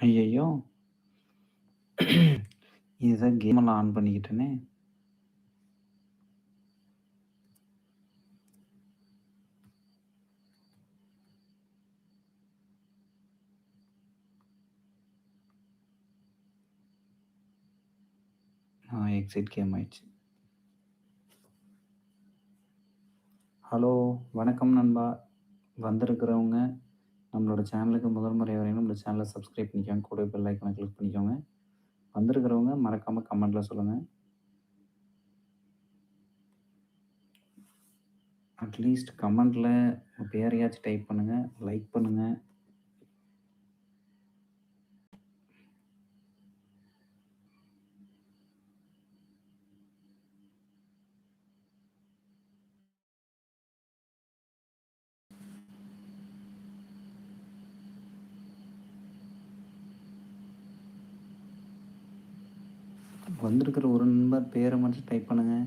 ஐயய்யோ! இதுதான் கேமெல்லாம் ஆன் பண்ணிக்கிட்டேனே! எக்ஸிட் கேம் ஆயிடுச்சு. ஹலோ! வணக்கம் நண்பா. வந்திருக்கிறவங்க நம்மளோட சேனலுக்கு முதல் முறை வரையும் நம்மளோட சேனலை சப்ஸ்கிரைப் பண்ணிக்கோங்க. கூட பெல் ஐக்கான கிளிக் பண்ணிக்கோங்க. வந்திருக்கிறவங்க மறக்காமல் கமெண்டில் சொல்லுங்கள் அட்லீஸ்ட் கமெண்டில் பேரையாச்சும் டைப் பண்ணுங்கள் லைக் பண்ணுங்கள் வந்திருக்கிற ஒரு நண்பர் பேரை மட்டும் டைப் பண்ணுங்க.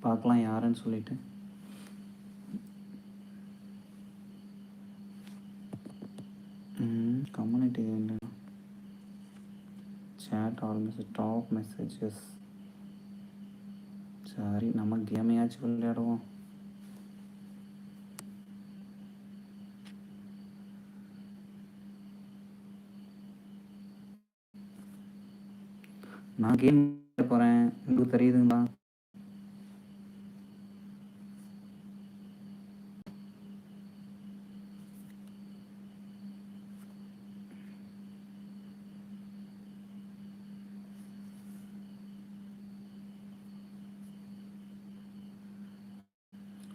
பார்க்கலாம் யாருன்னு சொல்லிட்டு. கம்யூனிட்டி என்ன? Chat all message top messages. சரி நம்ம கேமையாச்சும் விளையாடுவோம். நான் கேம் போறேன். உங்களுக்கு தெரியுதுங்களா?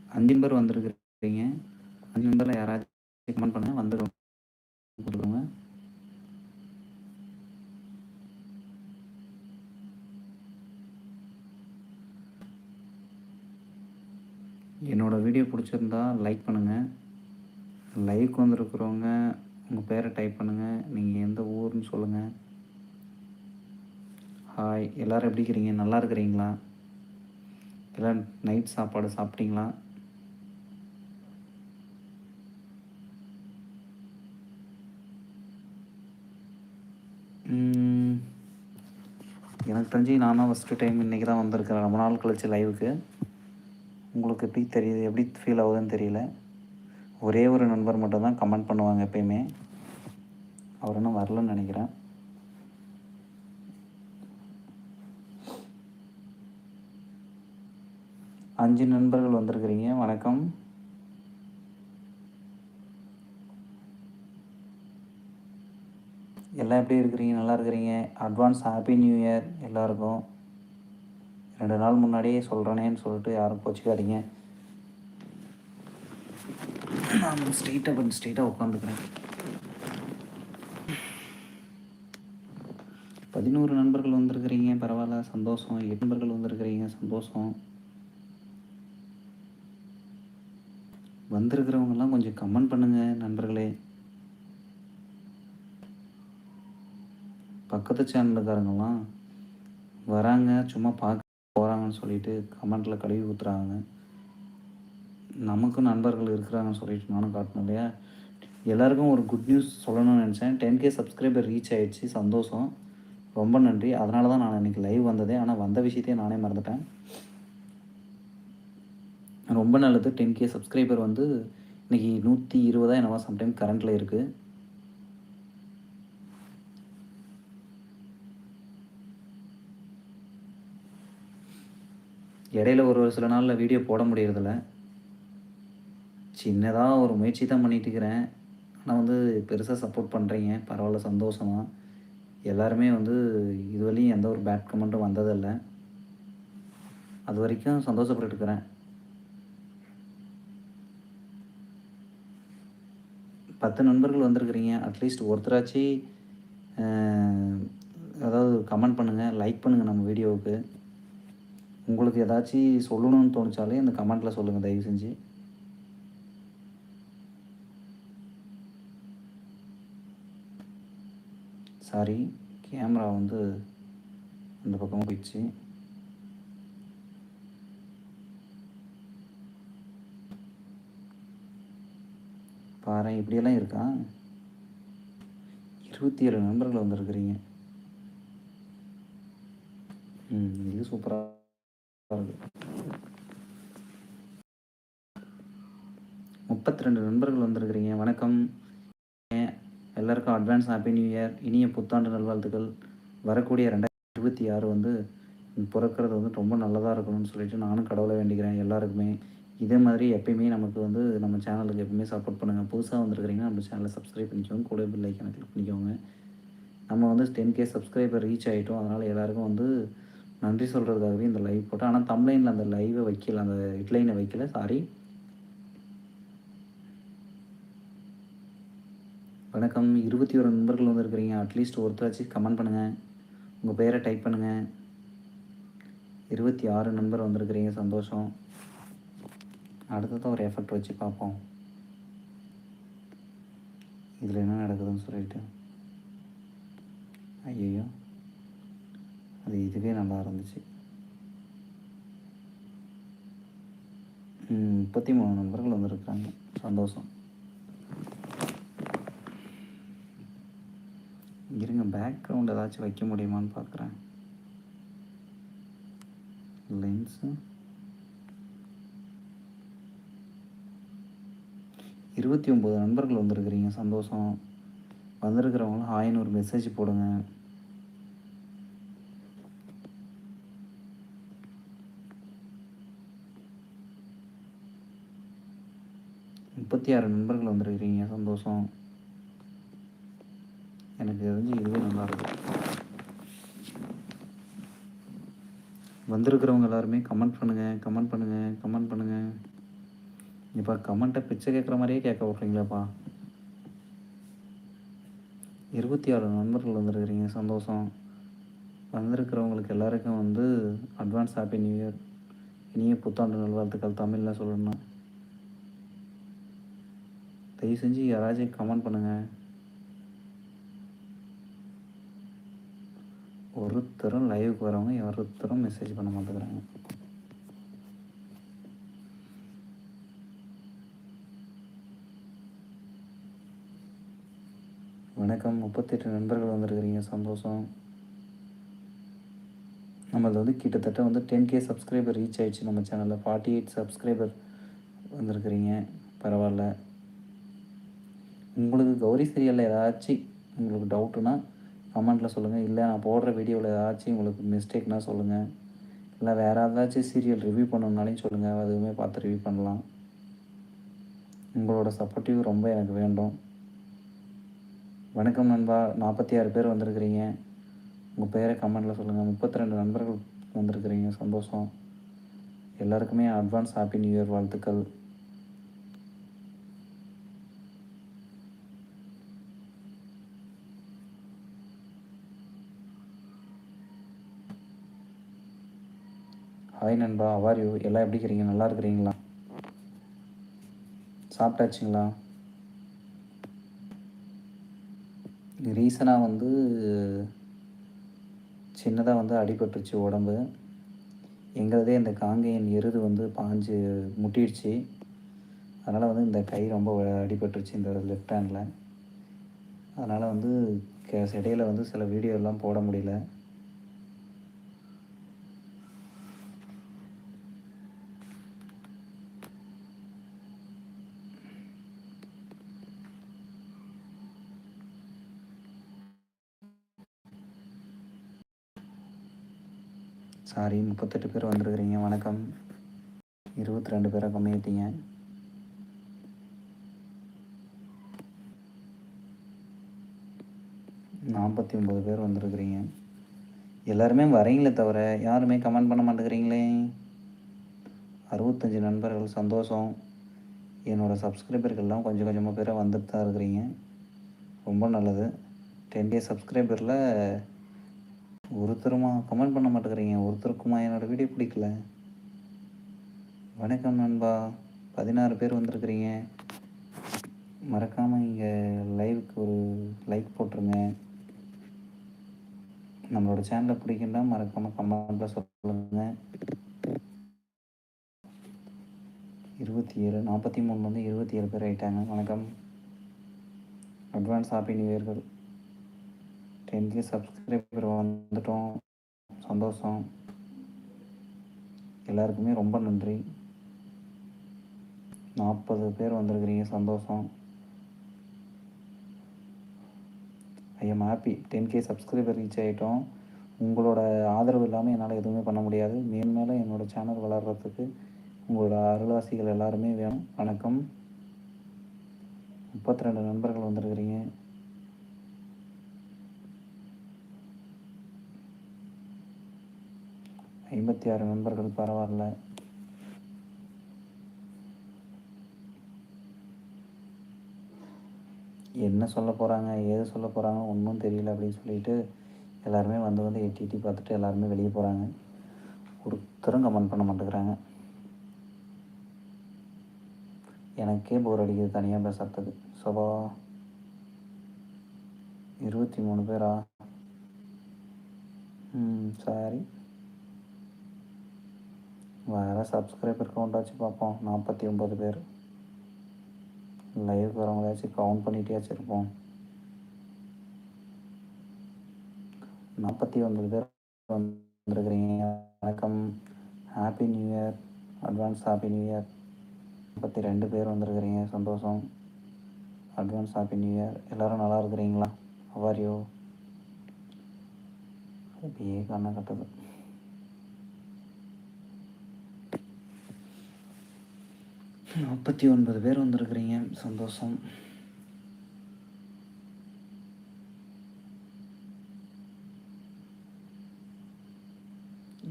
அஞ்சு நம்பர் வந்திருக்கிறீங்க. அஞ்சு நம்பர்ல யாராச்சும் கமெண்ட் பண்ணுங்க. வந்துடும் வீடியோ பிடிச்சிருந்தா லைக் பண்ணுங்கள் லைக் வந்திருக்கிறவங்க உங்கள் பேரை டைப் பண்ணுங்கள் நீங்கள் எந்த ஊர்னு சொல்லுங்கள் ஹாய்! எல்லோரும் எப்படி இருக்கிறீங்க? நல்லா இருக்கிறீங்களா? எல்லாம் நைட் சாப்பாடு சாப்பிட்டீங்களா? எனக்கு தெரிஞ்சு நானும் ஃபஸ்ட்டு டைம் இன்னைக்கு தான் வந்திருக்கிறேன். ரொம்ப நாள் கழிச்சு லைவுக்கு. உங்களுக்கு எப்படி தெரியுது? எப்படி ஃபீல் ஆகுதுன்னு தெரியல. ஒரே ஒரு நண்பர் மட்டும் தான் கமெண்ட் பண்ணுவாங்க எப்பயுமே. அவர் இன்னும் வரலன்னு நினைக்கிறேன். அஞ்சு நண்பர்கள் வந்திருக்கிறீங்க. வணக்கம். எல்லாம் எப்படி இருக்கிறீங்க? நல்லா இருக்கிறீங்க? அட்வான்ஸ் ஹாப்பி நியூ இயர் எல்லாருக்கும். ரெண்டு நாள் முன்னாடியே சொல்கிறேனேன்னு சொல்லிட்டு யாரும் கோச்சுக்காதீங்க. நான் ஸ்ட்ரெயிட்டாக கொஞ்சம் ஸ்ட்ரெயிட்டாக உட்காந்துக்கிறேன். 11 நண்பர்கள் வந்திருக்கிறீங்க. பரவாயில்ல சந்தோஷம். எட்டு நண்பர்கள் வந்திருக்கிறீங்க. சந்தோஷம். வந்திருக்கிறவங்கெல்லாம் கொஞ்சம் கமெண்ட் பண்ணுங்க நண்பர்களே. பக்கத்து சேனலுக்காரங்கலாம் வராங்க, சும்மா பார்க்க போகிறாங்கன்னு சொல்லிட்டு கமெண்ட்டில் கழுவி ஊற்றுறாங்க நமக்கும் நண்பர்கள் இருக்கிறாங்கன்னு சொல்லிட்டு நானும் காட்டணும் இல்லையா? எல்லாருக்கும் ஒரு குட் நியூஸ் சொல்லணும்னு நினச்சேன். 10K சப்ஸ்கிரைபர் ரீச் ஆகிடுச்சு சந்தோஷம். ரொம்ப நன்றி. அதனால தான் நான் இன்னைக்கு லைவ் வந்ததே. ஆனால் வந்த விஷயத்தையே நானே மறந்துட்டேன். ரொம்ப நல்லது. 10K சப்ஸ்கிரைபர் வந்து இன்னைக்கு 120 என்னவோ சம்டைம் கரண்ட்டில் இருக்குது இடையில ஒரு ஒரு சில நாளில் வீடியோ போட முடியறதில்ல. சின்னதாக ஒரு முயற்சி தான் பண்ணிகிட்டு இருக்கிறேன். ஆனால் வந்து பெருசாக சப்போர்ட் பண்ணுறீங்க பரவாயில்ல சந்தோஷமாக எல்லாருமே வந்து இதுவரையும் எந்த ஒரு பேட் கமெண்ட்டும் வந்ததில்ல. அதுவரைக்கும் சந்தோஷப்பட்டுட்டு இருக்கிறேன். 10 நண்பர்கள் வந்திருக்கிறீங்க. அட்லீஸ்ட் ஒருத்தராச்சு அதாவது கமெண்ட் பண்ணுங்கள் லைக் பண்ணுங்கள் நம்ம வீடியோவுக்கு. உங்களுக்கு ஏதாச்சும் சொல்லணும்னு தோணிச்சாலே இந்த கமெண்ட்டில் சொல்லுங்கள் தயவு செஞ்சு. சாரி கேமரா வந்து அந்த பக்கம் போயிடுச்சு. பாரு இப்படியெல்லாம் இருக்கா? இருபத்தி ஏழு நண்பர்கள் வந்திருக்கிறீங்க. ம் இது சூப்பராக முப்பத்தி ரெண்டு நண்பர்கள் வந்திருக்கிறீங்க. வணக்கம். ஏன் எல்லாருக்கும் அட்வான்ஸ் ஹாப்பி நியூ இயர் இனிய புத்தாண்டு நல்வாழ்த்துக்கள். வரக்கூடிய ரெண்டாயிரத்தி இருபத்தி ஆறு வந்து பிறக்கிறது வந்து ரொம்ப நல்லதாக இருக்கணும்னு சொல்லிட்டு நானும் கடவுளை வேண்டிக்கிறேன் எல்லாருக்குமே. இதே மாதிரி எப்பயுமே நமக்கு வந்து நம்ம சேனலுக்கு எப்பயுமே சப்போர்ட் பண்ணுங்கள் புதுசாக வந்திருக்கிறீங்கன்னா நம்ம சேனலை சப்ஸ்கிரைப் பண்ணிக்கோங்க. கூட பில் ஐக்கனை கிளிக் பண்ணிக்கோங்க. நம்ம வந்து டென் கே சப்ஸ்கிரைபர் ரீச் ஆகிட்டோம் அதனால் எல்லாருக்கும் வந்து நன்றி சொல்கிறதுக்காகவே இந்த லைவ் போட்டோம் ஆனால் தம்ப்ளைனில் அந்த லைவை வைக்கல அந்த ஹெட்லைனை வைக்கல. சாரி வணக்கம். இருபத்தி ஒரு நண்பர்கள் வந்துருக்குறீங்க. அட்லீஸ்ட் ஒருத்தராச்சும் கமெண்ட் பண்ணுங்கள் உங்கள் பேரை டைப் பண்ணுங்கள் இருபத்தி ஆறு நண்பர் வந்திருக்கிறீங்க. சந்தோஷம். அடுத்ததான் ஒரு எஃபெக்ட் வச்சு பார்ப்போம். இதில் என்ன நடக்குதுன்னு சொல்லிட்டு. ஐயோ அது இதுவே நல்லா இருந்துச்சு. முப்பத்தி மூணு நண்பர்கள் வந்திருக்காங்க. சந்தோஷம். இருங்க பேக்ரவுண்ட் ஏதாச்சும் வைக்க முடியுமான்னு பார்க்குறேன் லென்ஸு இருபத்தி ஒம்பது நண்பர்கள் வந்திருக்கிறீங்க. சந்தோஷம். வந்திருக்கிறவங்களும் ஹாய்னு ஒரு மெசேஜ் போடுங்க. முப்பத்தி ஆறு நண்பர்கள் வந்திருக்கிறீங்க. சந்தோஷம். எனக்கு தெரிஞ்சு இதுவே நல்லாயிருக்கும் வந்திருக்கிறவங்க எல்லாருமே கமெண்ட் பண்ணுங்கள் கமெண்ட் பண்ணுங்கள் கமெண்ட் பண்ணுங்கள் இப்போ கமெண்ட்டை பிச்சை கேட்குற மாதிரியே கேட்க விட்றீங்களாப்பா இருபத்தி ஆறு நண்பர்கள் வந்திருக்கிறீங்க. சந்தோஷம். வந்திருக்கிறவங்களுக்கு எல்லாருக்கும் வந்து அட்வான்ஸ் ஹாப்பி நியூ இயர் இனிய புத்தாண்டு நல்வாழ்த்துக்கள். தமிழில் சொல்லணும் தயவு செஞ்சு யாராச்சும் கமெண்ட் பண்ணுங்கள் ஒருத்தரும் லைவுக்கு வரவங்க ஒருத்தரும் மெசேஜ் பண்ண மாட்டேங்கிறாங்க. வணக்கம். முப்பத்தெட்டு நண்பர்கள் வந்திருக்கிறீங்க. சந்தோஷம். நம்மளது வந்து கிட்டத்தட்ட வந்து டென் கே சப்ஸ்கிரைபர் ரீச் ஆயிடுச்சு நம்ம சேனலில் ஃபார்ட்டி எயிட் சப்ஸ்கிரைபர் வந்திருக்கிறீங்க. பரவாயில்ல. உங்களுக்கு கௌரி சீரியலில் ஏதாச்சும் உங்களுக்கு டவுட்டுன்னா கமெண்ட்டில் சொல்லுங்கள் இல்லை நான் போடுற வீடியோவில் ஏதாச்சும் உங்களுக்கு மிஸ்டேக்னால் சொல்லுங்கள் இல்லை வேறு ஏதாச்சும் சீரியல் ரிவ்யூ பண்ணணுன்னாலையும் சொல்லுங்கள் அதுவுமே பார்த்து ரிவ்யூ பண்ணலாம். உங்களோட சப்போர்ட்டிவ் ரொம்ப எனக்கு வேண்டும். வணக்கம் நண்பா. நாற்பத்தி ஆறு பேர் வந்திருக்கிறீங்க. உங்கள் பேரை கமெண்டில் சொல்லுங்கள் முப்பத்தி ரெண்டு நண்பர்கள் வந்திருக்கிறீங்க. சந்தோஷம். எல்லாருக்குமே அட்வான்ஸ் ஹாப்பி நியூ இயர் வாழ்த்துக்கள். ஹாய் நண்பா. அவார் யூ எல்லாம் எப்படி இருக்கிறீங்க? நல்லா இருக்கிறீங்களா? சாப்பிட்டாச்சுங்களா? ரீசனாக வந்து சின்னதாக வந்து அடிபட்டுருச்சு உடம்பு. எங்களதே இந்த காங்கேயன் எருது வந்து பாஞ்சு முட்டிடுச்சு. அதனால் வந்து இந்த கை ரொம்ப அடிபட்டுருச்சு இந்த லெஃப்ட் ஹேண்டில் அதனால் வந்து கே இடையில வந்து சில வீடியோலாம் போட முடியல. சாரி முப்பத்தெட்டு பேர் வந்திருக்கிறீங்க. வணக்கம். இருபத்தி ரெண்டு பேரை கம்மியிட்டீங்க நாற்பத்தி ஒம்பது பேர் வந்திருக்கிறீங்க. எல்லாருமே வரீங்களே தவிர யாருமே கமெண்ட் பண்ண மாட்டேங்கிறீங்களே. அறுபத்தஞ்சு நண்பர்கள் சந்தோஷம். என்னோடய சப்ஸ்கிரைபர்கள்லாம் கொஞ்சம் கொஞ்சமாக பேரை வந்துட்டு தான் இருக்கிறீங்க. ரொம்ப நல்லது. டென் டே சப்ஸ்கிரைபரில் ஒருத்தருமா கமெண்ட் பண்ண மாட்டேங்கிறீங்க? ஒருத்தருக்குமா? என்னோடய வீடியோ பிடிக்கல. வணக்கம் நண்பா. பதினாறு பேர் வந்திருக்கிறீங்க. மறக்காமல் இங்கே லைவுக்கு ஒரு லைக் போட்டுருங்க. நம்மளோட சேனலை பிடிக்குன்னா மறக்காமல் கமெண்ட்டில் சொல்லுங்கள் இருபத்தி ஏழு நாற்பத்தி மூணு வந்து இருபத்தி ஏழு பேர் ஆகிட்டாங்க வணக்கம். அட்வான்ஸ் ஹாப்பி நியூ இயர்கள் டென் கே சப்ஸ்கிரைபர் வந்துட்டோம். சந்தோஷம். எல்லாருக்குமே ரொம்ப நன்றி. நாற்பது பேர் வந்திருக்கிறீங்க சந்தோஷம். I am happy ten K subscriber reach ஆகிட்டோம் உங்களோட ஆதரவு இல்லாமல் என்னால் எதுவுமே பண்ண முடியாது. மேன்மேலே என்னோடய சேனல் வளர்கிறதுக்கு உங்களோட அருள்வாசிகள் எல்லாருமே வேணும். வணக்கம். முப்பத்தி ரெண்டு நண்பர்கள் வந்திருக்கிறீங்க. ஐம்பத்தி ஆறு நண்பர்கள் பரவாயில்ல. என்ன சொல்ல போகிறாங்க ஏது சொல்ல போகிறாங்க ஒன்றும் தெரியல அப்படின்னு சொல்லிட்டு எல்லாருமே வந்து வந்து எட்டி எட்டி பார்த்துட்டு எல்லாருமே வெளியே போகிறாங்க ஒருத்தரும் கமெண்ட் பண்ண மாட்டேங்கிறாங்க. எனக்கே போர் அடிக்குது தனியாக பேசுறதுக்கு சோபா இருபத்தி மூணு பேரா? ம் சாரி. வேறு சப்ஸ்கிரைபர் கவுண்டாச்சும் பார்ப்போம் நாற்பத்தி ஒம்பது பேர். லைவ் வரவங்களாச்சும் கவுண்ட் பண்ணிகிட்டே இருப்போம். நாற்பத்தி ஒன்பது பேர் வந்துருக்குறீங்க. வணக்கம். Happy new year advance happy new year முப்பத்தி ரெண்டு பேர் வந்திருக்கிறீங்க. சந்தோஷம். அட்வான்ஸ் ஹாப்பி நியூ இயர் எல்லோரும் நல்லா இருக்கிறீங்களா? அவாரியோ அப்படியே கண்ணை கட்டுது. நாற்பத்தி ஒன்பது பேர் வந்திருக்கிறீங்க. சந்தோஷம்.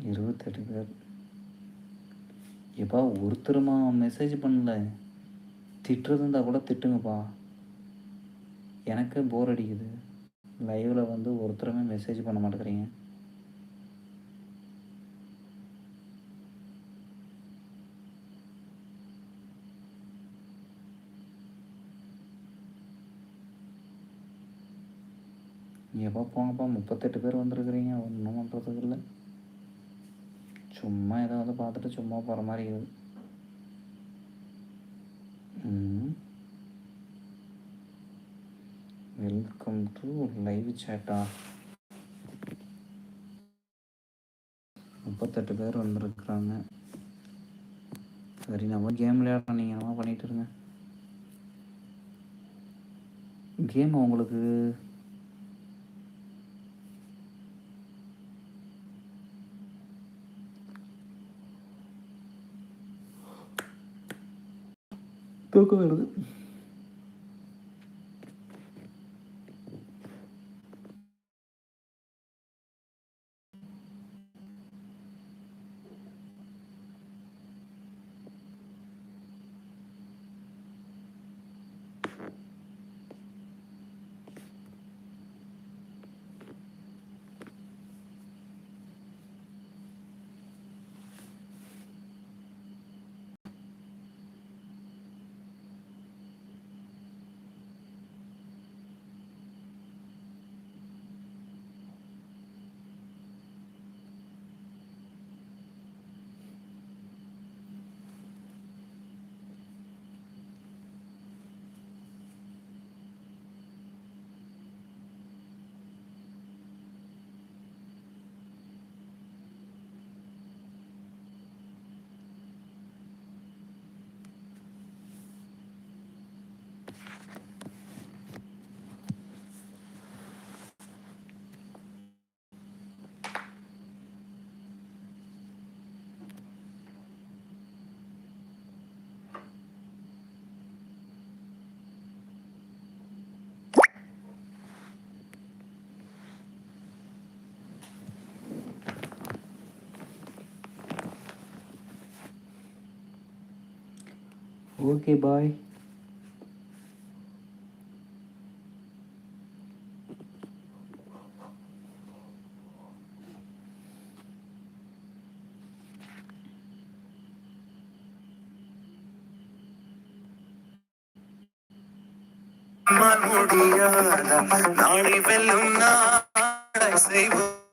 இருபத்தெட்டு பேர். எப்பா ஒருத்தருமா மெசேஜ் பண்ணல? திட்டுறது இருந்தால் கூட திட்டுங்கப்பா. எனக்கு போர் அடிக்குது. லைவில் வந்து ஒருத்தருமே மெசேஜ் பண்ண மாட்டேங்கிறீங்க. எப்போ போங்கப்பா முப்பத்தெட்டு பேர் வந்திருக்கிறீங்க ஒன்றும் பண்ணுறதுக்கு இல்லை. சும்மா ஏதோ வந்து பார்த்துட்டு சும்மா போகிற மாதிரி இருக்குது. வெல்கம் டு லைவ் சேட்டா முப்பத்தெட்டு பேர் வந்துருக்குறாங்க. சரி நம்ம கேம் விளையாடுறோம் நீங்கள் என்ன பண்ணிகிட்டு இருங்க. கேம் உங்களுக்கு Coco, ¿verdad? ஓகே பாய் முடியாத நாளை வெல்லும் நாளை செய்வோம்